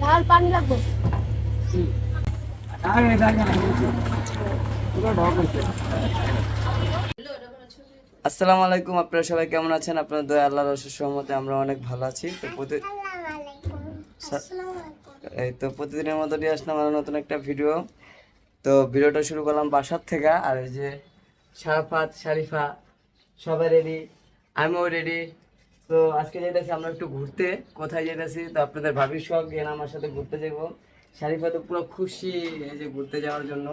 ঝাল পানি লাগবে হচ্ছে আসসালামু আলাইকুম আপনারা সবাই কেমন আছেন? আপনার দয়া আল্লাহর রসের সহমতে আমরা অনেক ভালো আছি। তো প্রতি এই তো প্রতিদিনের মতো নিয়ে আসলাম আমরা নতুন একটা ভিডিও তো ভিডিওটা শুরু করলাম বাসার থেকে, আর এই যে শারাফাত, শারিফা, সবাই রেডি আমিও রেডি তো আজকে যেতেছি আমরা একটু ঘুরতে, কোথায় যেতেছি তো আপনাদের ভাবির শখ গেন আমার সাথে ঘুরতে যাব শারিফা তো পুরো খুশি, এই যে ঘুরতে যাওয়ার জন্য।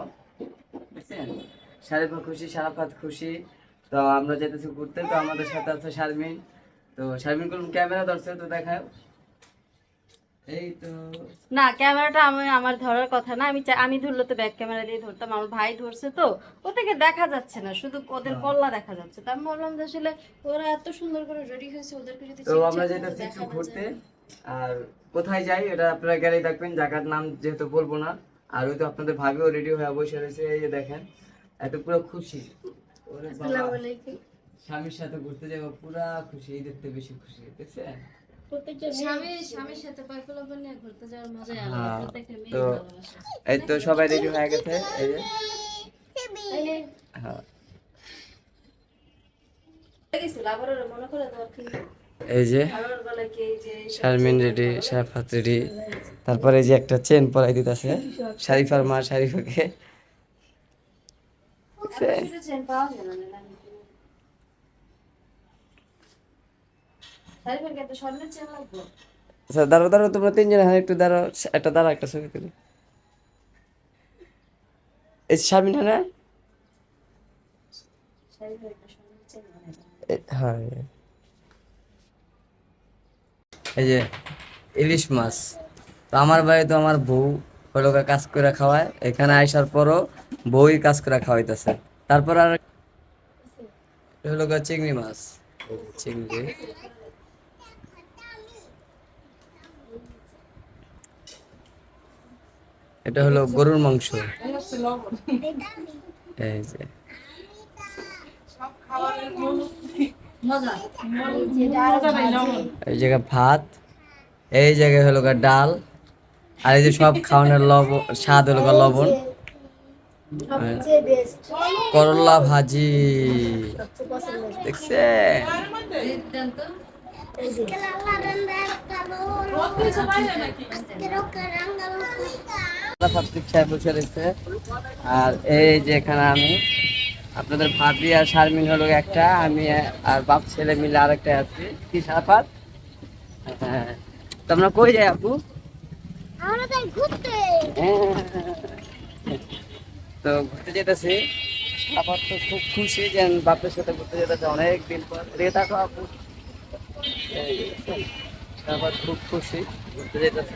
বুঝছেন শারিফা খুশি, শারাফাত খুশি। তো আমরা যেতেছি ঘুরতে, তো আমাদের সাথে আছে শারমিন। তো শারমিন ক্যামেরা ধরছে, তো দেখায় না ক্যামেরাটা আমি আমার ধরার কথা না আমি আমি ধরলে তো ব্যাক ক্যামেরা দিয়ে ধরতাম আমার ভাই ধরছে তো ও থেকে দেখা যাচ্ছে না শুধু ওদের কল্লা দেখা যাচ্ছে। তো আমি ভাবলাম যে আসলে ওরা এত সুন্দর করে রেডি হয়েছে ওদেরকে যদি তো আমরা যেতেছি একটু ঘুরতে আর কোথায় যাই এটা আপনারা গেলে দেখবেন জায়গার নাম যেহেতু বলব না আর ওই তো আপনাদের ভাবিও রেডি হয়ে বসে রয়েছে এই যে দেখেন এত পুরো খুশি। স্বামীর সাথে ঘুরতে যাব পুরা খুশি এই দেখতে বেশি খুশি দেখছেন? হ্যাঁ, তো এই তো সবাই রেডি হয়ে গেছে? এই যে। হ্যাঁ। মনে এই যে শারমিন রেডি শারফাত রেডি তারপরে এই যে একটা চেন পরাই দিতেছে শারিফার মা শারিফাকে। চেন পাওয়া যায় না না সারিফের কত স্বর্ণের চেন লাগবে আচ্ছা তোমরা তিনজন হ্যাঁ একটু দাঁড়ো একটা একটা ছবি তুলি। এই শারমিন হ্যাঁ হ্যাঁ। এই যে ইলিশ মাছ। তো আমার বাড়ি তো আমার বউ হলো কাজ করে খাওয়ায়। এখানে আসার পরও বউই কাজ করে খাওয়াইতেছে। তারপর আর এটা হলো চিংড়ি মাছ। চিংড়ি। এটা হলো গরুর মাংস। এই যে। এই জায়গায় ভাত, এই জায়গায় হলো ডাল, আর এই যে সব খাওয়ানোর লবণ স্বাদ হলো লবণ। করলা ভাজি। পছন্দের ফার্স্টিক সাহেব বসে রয়েছে। আর এই যে এখানে আমি আপনাদের ভাবি আর শারমিন হলো একটা আমি আর বাপ ছেলে মিলে আরেকটা আছি। কি সারাপাত হ্যাঁ তোমরা কই যাই আপু? তো ঘুরতে যেতেছি। আবার তো খুব খুশি যে বাপের সাথে ঘুরতে যেতেছি অনেক দিন পর। রেগে থাকো আপু। আবার খুব খুশি ঘুরতে যেতেছি।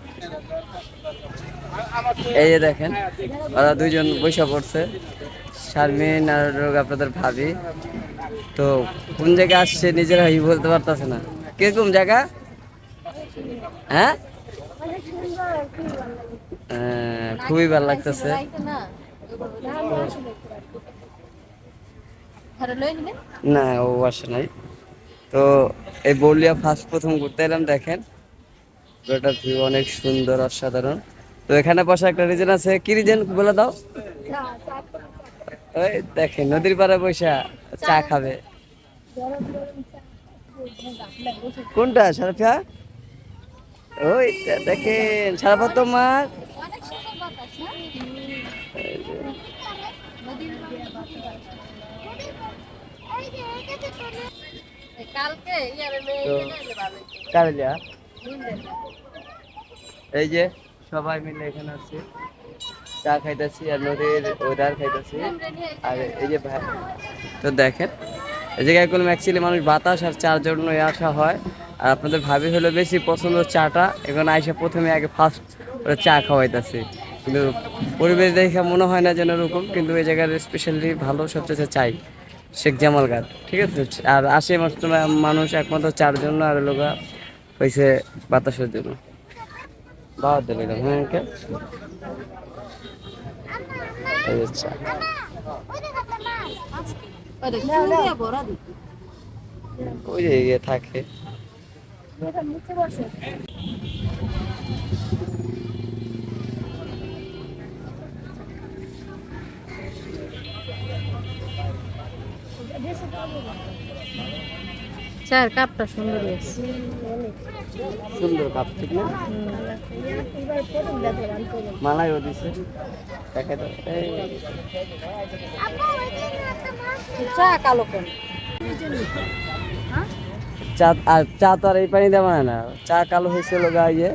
এই যে দেখেন ওরা দুইজন বৈশা পড়ছে। শারমিন আর আপনাদের ভাবি। তো কোন জায়গায় আসছে নিজেরাই বলতে পারতেছে না। কীরকম জায়গা? হ্যাঁ? খুবই ভালো লাগতেছে। না ও আসে নাই। তো এই বলিয়া ফার্স্ট প্রথম ঘুরতে এলাম দেখেন। ভিউ অনেক সুন্দর অসাধারণ। তো এখানে বসা একটা রিজন আছে। কি রিজন বলে দাও? ওই দেখেন নদীর পাড়ে বসা চা খাবে। কোনটা সারফিয়া? ওই দেখেন সারফা তোমার? কালকে এই যে সবাই মিলে এখানে আছে। চা খাইতেছি আর নদীর ওয়েদার খাইতেছি। আর এই যে তো দেখেন, এই জায়গায় কোনো অ্যাকচুয়ালি মানুষ বাতাস আর চার জন্যই আসা হয়। আর আপনাদের ভাবি হলো বেশি পছন্দ চাটা, এখন আইসা প্রথমে আগে ফার্স্ট ওরা চা খাওয়াইতেছে। কিন্তু পরিবেশ দেখে মনে হয় না যেন ওরকম কিন্তু এই জায়গার স্পেশালি ভালো সবচেয়ে চাই, শেখ জামাল ঘাট ঠিক আছে? আর আসে মানুষ একমাত্র চার জন্য আর লোকা হয়েছে বাতাসের জন্য। বাবা দিল হ্যাঁ কে? চা। ওই যে থাকে। চার কাপটা সুন্দর আছে সুন্দর কাপ ঠিক না? মালাইও দিছে। দেখে তো। চা কালো চা আর চা তো আর এই পানি দেওয়া না। চা কালো হয়েছিল গা ইয়ে।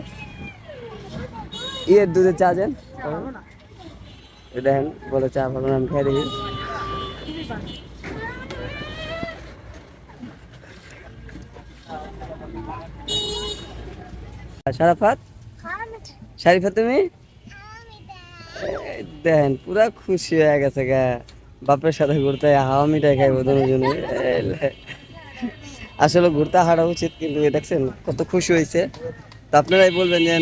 ইয়ের দুধে চা দেন দেখেন বলে চা ভালো আমি খাই দেখি। আর শারাফাত? শারিফা তুমি? দেখেন পুরা খুশি হয়ে গেছে গা। বাপের সাথে ঘুরতে হাওয়া মিঠাই খাইবো দুজনে। আসলে ঘুরতে হারা উচিত কিন্তু দেখছেন কত খুশি হয়েছে। তো আপনারাই বলবেন যে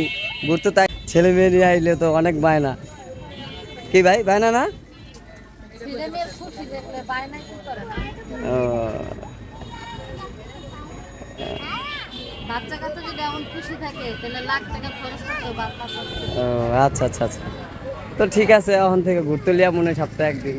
ঘুরতে তাই ছেলে মেয়ে নিয়ে আইলে তো অনেক বায়না। কি ভাই বায়না না। ও, বাচ্চা কাচ্চা যদি এমন খুশি থাকে তাহলে লাখ টাকা খরচ করতে বাচ্চা ও আচ্ছা আচ্ছা আচ্ছা। তো ঠিক আছে এখন থেকে ঘুরতে লিয়া মনে হয় সপ্তাহে একদিন।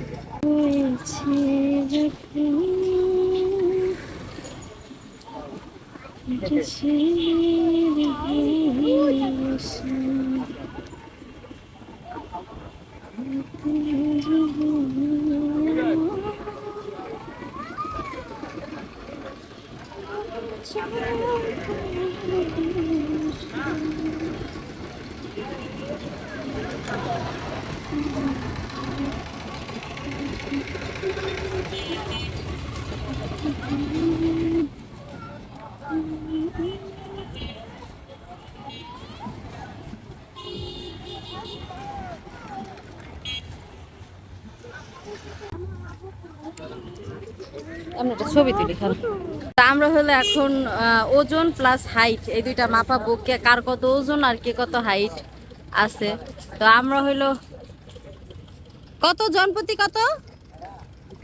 আমরা একটা ছবি তুলি খারাপ আমরা হলো এখন ওজন প্লাস হাইট এই দুইটা মাপাবো, কে কার কত ওজন আর কে কত হাইট আছে। তো আমরা হইল কত জনপ্রতি কত?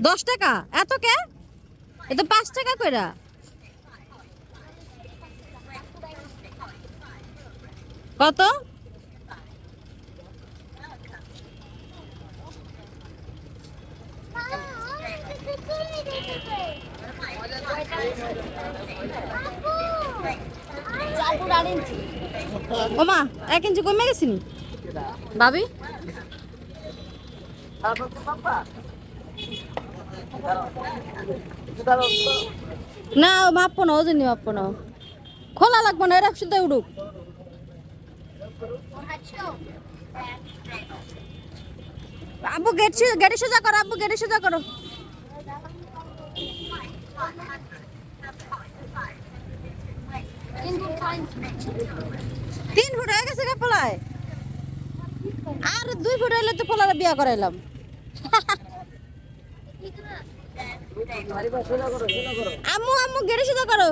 দশ টাকা? এত কে? এ তো পাঁচ টাকা কইরা। কত? ওমা এক ইঞ্চি কমে গেছিনি ভাবি? না মাপবো না ওজনই মাপবো না। খোলা লাগবো না এরা শুধু উড়ুক। আব্বু গেট গেটে সোজা করো, আব্বু গেটে সোজা করো। তিন ফুট হয়ে গেছে পোলায়। আর দুই ফুট হইলে তো পোলারে বিয়া করাইলাম। আম্মু আম্মু গেড়ে সোজা করো।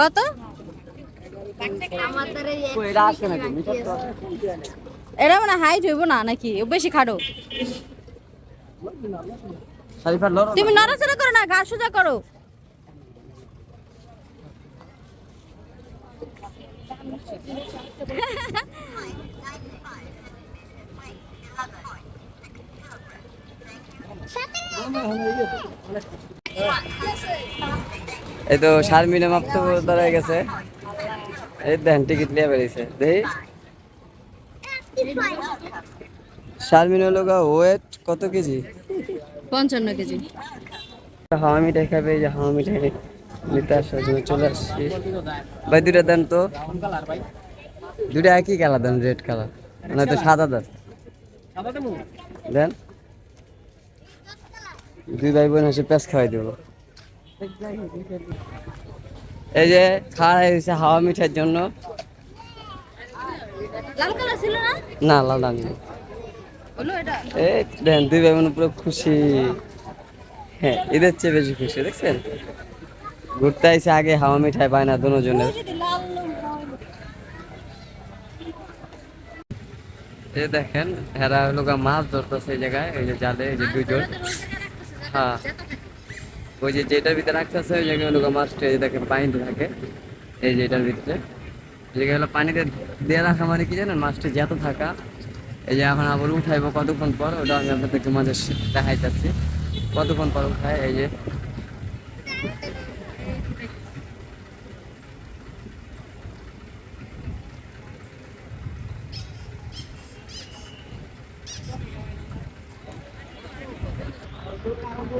কত? এটা মানে হাইট হইব না নাকি? বেশি খাটো। তুমি নড়াচড়া করো না গা সোজা করো। এই তো শারমিনে মাপতে দাঁড়ায় গেছে। এই দেন টিকিট নিয়ে বেরিয়েছে। দেখি। শারমিন হলো ওয়েট কত কেজি? পঞ্চান্ন কেজি। হাওয়া মিঠাই খাবে এই যে হাওয়া মিঠাই নিতে আসার জন্য চলে আসছি। ভাই দুইটা দেন তো। দুইটা একই কালার দেন রেড কালার নয়তো সাদা দেন। দেন। দুই ভাই বোন এসে পেঁচ খাওয়াই দেবো এই যে খাওয়া হয়েছে হাওয়া মিঠার জন্য। না? লাল নেই দুই ভাই বোন পুরো খুশি। হ্যাঁ এদের চেয়ে বেশি খুশি, দেখছেন? ঘুরতে আইসে আগে হাওয়া মিঠাই পায় না দুজনের এই দেখেন, এরা হলো মাছ ধরতেছে এই জায়গায়, এই যে জালে, এই যে দুইজন হ্যাঁ। ওই যে যেটার ভিতরে রাখতেছে ওই জায়গায় হলো মাছটা এই দেখেন, পানিতে থাকে। এই যে এটার ভিতরে। এই জায়গায় হলো পানিতে দিয়ে রাখা মানে কি জানেন? মাছটা যত থাকা এই যে এখন আবার উঠাইবো কতক্ষণ পর, ওটা আমি আপনাদেরকে মাঝে দেখাইতেছি। কতক্ষণ পর উঠায়, এই যে।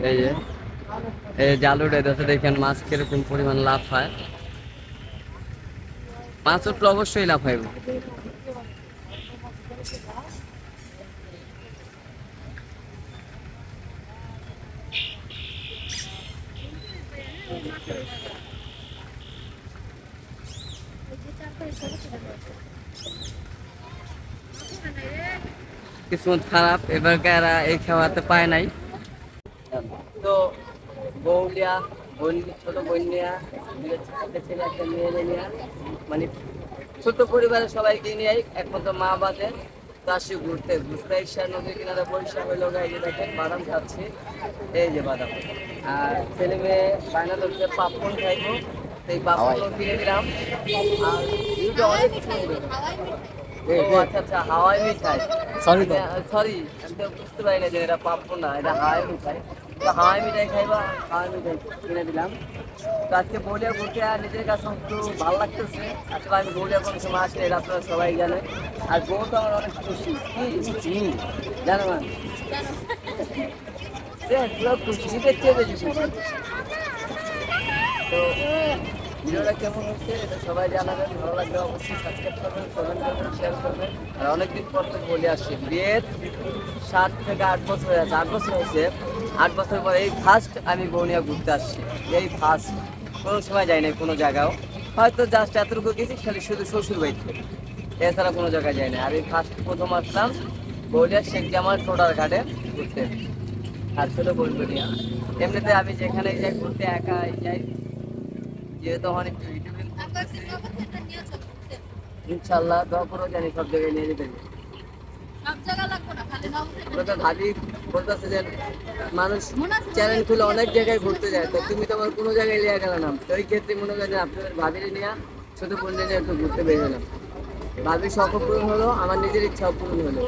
এই যে, এই জাল উঠাইতেছে দেখেন মাছ কীরকম পরিমাণ লাভ হয়। মাছ উঠলে অবশ্যই লাভ হয় কিসমত খারাপ এবার এরা এই খাওয়াতে পায় নাই। তো বৌলিয়া বোন ছোট বোনিয়া ছোট ছেলে একটা মেয়ে নিয়ে মানে ছোট পরিবারের সবাইকে নিয়ে একমাত্র মা বাদে তো আসি ঘুরতে ঘুরতে এসে নদীর কিনারে পরিষ্কার হইল গাই যে দেখেন বাদাম খাচ্ছি এই যে বাদাম। আর ছেলে মেয়ে বায়না ধরছে পাপড় খাইবো সেই পাপড় কিনে দিলাম। আর অনেক কিছু নিলো। ও আচ্ছা আচ্ছা হাওয়াই মিঠাই। সরি সরি আমি তো বুঝতে পারি না যে এটা পাপ্পু না এটা হাওয়াই মিঠাই। তো হাওয়াই মিঠাই খাইবা হাওয়াই মিঠাই কিনে দিলাম। তো আজকে বলিয়া ঘুরতে আর নিজের কাছে একটু ভালো লাগতেছে। আসলে আমি বলিয়া কোনো সময় আসলে এটা আপনারা সবাই জানে আর বউ তো আমার অনেক খুশি। কি জানো না সে পুরো খুশি ঈদের বেশি খুশি। তো ভিডিওটা কেমন হচ্ছে এটা সবাই জানাবেন, ভালো লাগলে অবশ্যই সাবস্ক্রাইব করবেন কমেন্ট করবেন শেয়ার করবেন। অনেকদিন পর থেকে বলে আসছি, বিয়ের সাত থেকে আট বছর হয়ে আছে আট বছর হয়েছে। আট বছর পরে এই ফার্স্ট আমি বৌনিয়া ঘুরতে আসছি। এই ফার্স্ট কোনো সময় যাই নাই কোনো জায়গাও। হয়তো জাস্ট এতটুকু গেছি, খালি শুধু শ্বশুর বাড়িতে। এছাড়া কোনো জায়গায় যাই না আর এই ফার্স্ট প্রথম আসলাম বৌলিয়া শেখ জামাল টোটার ঘাটে ঘুরতে। আর ছিল বলবনিয়া এমনিতে আমি যেখানে যাই, ঘুরতে একা যাই। যেহেতু ইউটিউবিং ইনশাল্লাহ দোয়া করো জানি সব জায়গায় নিয়ে যেতে খালি বলতেছে যে মানুষ চ্যানেল খুলে অনেক জায়গায় ঘুরতে যায় তো তুমি তো আমার কোনো জায়গায় গেলে না। তো এই ক্ষেত্রে মনে করেন যে আপনাদের ভাবিরে নিয়ে ছোট বোনকে নিয়ে একটু ঘুরতে বের হলাম। ভাবির শখ পূরণ হলো আমার নিজের ইচ্ছাও পূরণ হলো।